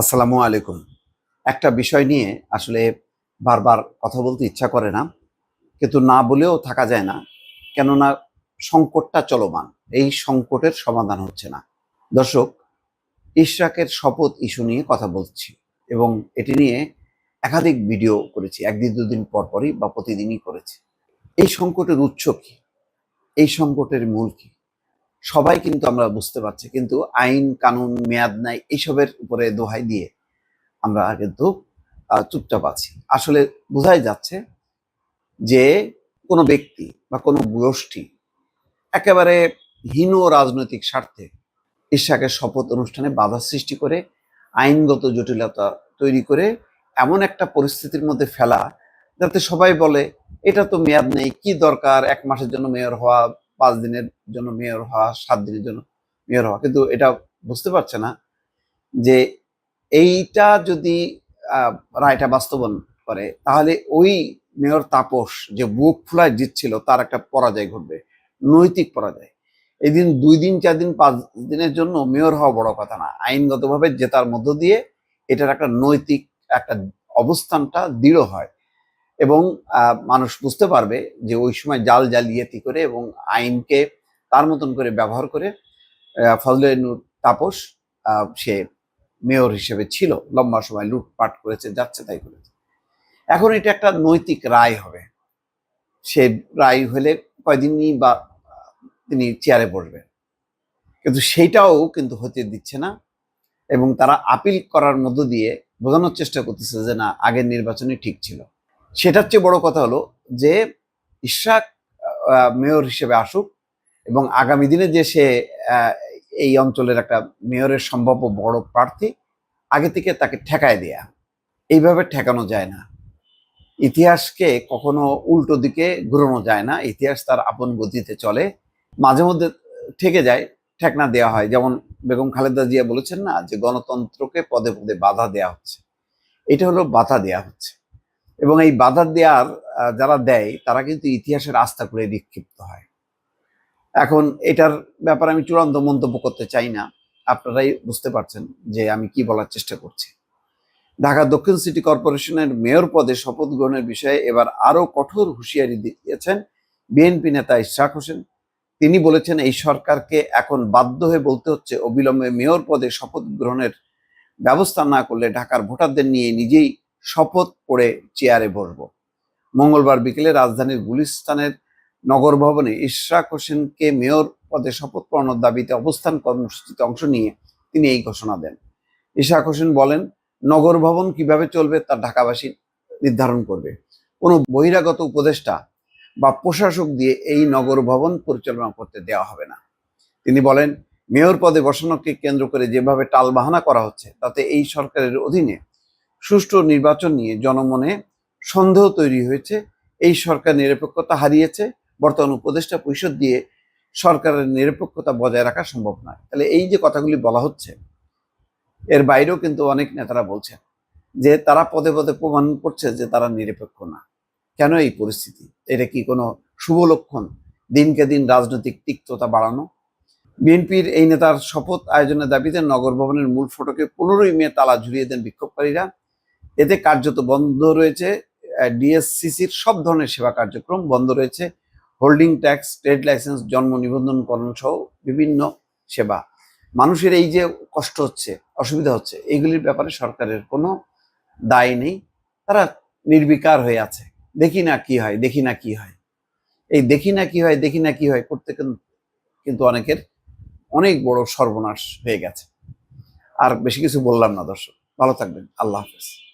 আসসালামু আলাইকুম। একটা বিষয় নিয়ে আসলে বারবার কথা বলতে ইচ্ছা করে না, কিন্তু না বলেও থাকা যায় না, কেননা সংকটটা চলমান, এই সংকটের সমাধান হচ্ছে না। দর্শক, ইশরাকের শপথ ইস্যু নিয়ে কথা বলছি এবং এটি নিয়ে একাধিক ভিডিও করেছি, একদিন, দুদিন পর পরই বা প্রতিদিনই করেছি। এই সংকটের উৎস কি? এই সংকটের মূল কি? সবাই কিন্তু আমরা বুঝতে পারছি, কিন্তু আইন, কানুন, মেয়াদ নাই এইসবের উপরে দোহাই দিয়ে আমরা কিন্তু চুপচাপ আছি। আসলে বোঝাই যাচ্ছে যে কোনো ব্যক্তি বা কোনো গোষ্ঠী একেবারে হীন রাজনৈতিক স্বার্থে ইশাকের শপথ অনুষ্ঠানে বাধা সৃষ্টি করে, আইনগত জটিলতা তৈরি করে এমন একটা পরিস্থিতির মধ্যে ফেলা, যাতে সবাই বলে, এটা তো মেয়াদ নেই, কি দরকার? এক মাসের জন্য মেয়র হওয়া পাঁচ দিনের জন্য মেয়র হওয়া, সাত দিনের জন্য মেয়র হওয়া। কিন্তু এটা বুঝতে পারছে না যে এইটা যদি রায়টা বাস্তবায়ন করে, তাহলে ওই মেয়র তাপস যে বুক ফুলায় জিতছিল, তার একটা পরাজয় ঘটবে, নৈতিক পরাজয়। এই দিন দুই দিন, চার দিন, পাঁচ দিনের জন্য মেয়র হওয়া বড় কথা না। আইনগতভাবে জেতার মধ্য দিয়ে এটার একটা নৈতিক একটা অবস্থানটা দৃঢ় হয়। এবং মানুষ বুঝতে পারবে যে ওই সময় জাল জালিয়াতি করে এবং আইনকে তার মতন করে ব্যবহার করে ফজলে নূর তাপস সে মেয়র হিসেবে ছিল। লম্বা সময় লুটপাট করেছে, যাচ্ছে তাই করেছে। এখন এটা একটা নৈতিক রায় হবে। সে রায় হলে কয়দিনই বা, তিনি চেয়ারে বসবেন। কিন্তু সেইটাও কিন্তু হতে দিচ্ছে না এবং তারা আপিল করার মধ্য দিয়ে বোঝানোর চেষ্টা করতেছে যে না, আগের নির্বাচনই ঠিক ছিল। সেটার চেয়ে বড় কথা হলো যে ইশরাক আহ, মেয়র হিসেবে আসুক এবং আগামী দিনে যে সে এই অঞ্চলের একটা মেয়রের সম্ভাব্য বড় প্রার্থী আগে থেকে তাকে ঠেকায় দেয়া। এইভাবে ঠেকানো যায় না। ইতিহাসকে কখনো উল্টো দিকে ঘুরানো যায় না। ইতিহাস তার আপন গতিতে চলে। মাঝে মধ্যে ঠেকে যায় ঠেকনা দেওয়া হয়। যেমন বেগম খালেদা জিয়া বলেছেন না যে গণতন্ত্রকে পদে পদে বাধা দেয়া হচ্ছে। এটা হলো বাধা দেয়া হচ্ছে। এবং এই বাধা দেওয়ার যারা দেয়, তারা কিন্তু ইতিহাসের আস্থা করে বিক্ষিপ্ত হয়। এখন এটার ব্যাপারে আমি চূড়ান্ত মন্তব্য করতে চাই না। আপনারাই বুঝতে পারছেন যে আমি কি বলার চেষ্টা করছি। ঢাকা দক্ষিণ সিটি কর্পোরেশনের মেয়র পদে শপথ গ্রহণের বিষয়ে এবার আরও কঠোর হুঁশিয়ারি দিয়েছেন বিএনপি নেতা ইশরাক হোসেন। তিনি বলেছেন, এই সরকারকে এখন বাধ্য হয়ে বলতে হচ্ছে, অবিলম্বে মেয়র পদে শপথ গ্রহণের ব্যবস্থা না করলে ঢাকার ভোটারদের নিয়ে নিজেই শপথ করে চেয়ারে বসবো। মঙ্গলবার বিকেলে রাজধানীর গুলিস্তানের নগর ভবনে ইশরাক হোসেনকে মেয়র পদে শপথ পড়ানোর দাবিতে অবস্থান কর্মসূচিতে অংশ নিয়ে তিনি এই ঘোষণা দেন। ইশরাক হোসেন বলেন, নগর ভবন কীভাবে চলবে তা ঢাকাবাসী নির্ধারণ করবে। কোনো বহিরাগত উপদেষ্টা বা প্রশাসক দিয়ে এই নগর ভবন পরিচালনা করতে দেওয়া হবে না। তিনি বলেন, মেয়র পদে বসানোকে কেন্দ্র করে যেভাবে টালবাহানা করা হচ্ছে, তাতে এই সরকারের অধীনে সুষ্ঠু নির্বাচন নিয়ে জনমনে সন্দেহ তৈরি হয়েছে। এই সরকার নিরপেক্ষতা হারিয়েছে। বর্তমান উপদেষ্টা পরিষদ দিয়ে সরকারের নিরপেক্ষতা বজায় রাখা সম্ভব নয়। তাহলে এই যে কথাগুলি বলা হচ্ছে, এর বাইরেও কিন্তু অনেক নেতারা বলছেন যে তারা পদে পদে প্রমাণ করছে যে তারা নিরপেক্ষ না। কেন এই পরিস্থিতি? এটা কি কোনো শুভ লক্ষণ? দিনকে দিন রাজনৈতিক তিক্ততা বাড়ানো? বিএনপির এই নেতার শপথ আয়োজনের দাবিতে নগর ভবনের মূল ফটকে পনেরোই মে তালা ঝুলিয়ে দেন বিক্ষোভকারীরা। এতে কার্যত বন্ধ রয়েছে ডিএসসিসির সব ধরনের সেবা কার্যক্রম বন্ধ রয়েছে, হোল্ডিং ট্যাক্স, ট্রেড লাইসেন্স, জন্ম নিবন্ধনকরণ সহ বিভিন্ন সেবা। মানুষের এই যে কষ্ট হচ্ছে, অসুবিধা হচ্ছে, এইগুলির ব্যাপারে সরকারের কোনো দায় নেই। তারা নির্বিকার হয়ে আছে। দেখি না কি হয়, দেখি না কি হয়। এই দেখি না কি হয়, দেখি না কি হয় করতে কিন্তু অনেকের অনেক বড় সর্বনাশ হয়ে গেছে। আর বেশি কিছু বললাম না দর্শক। ভালো থাকবেন। আল্লাহ হাফেজ।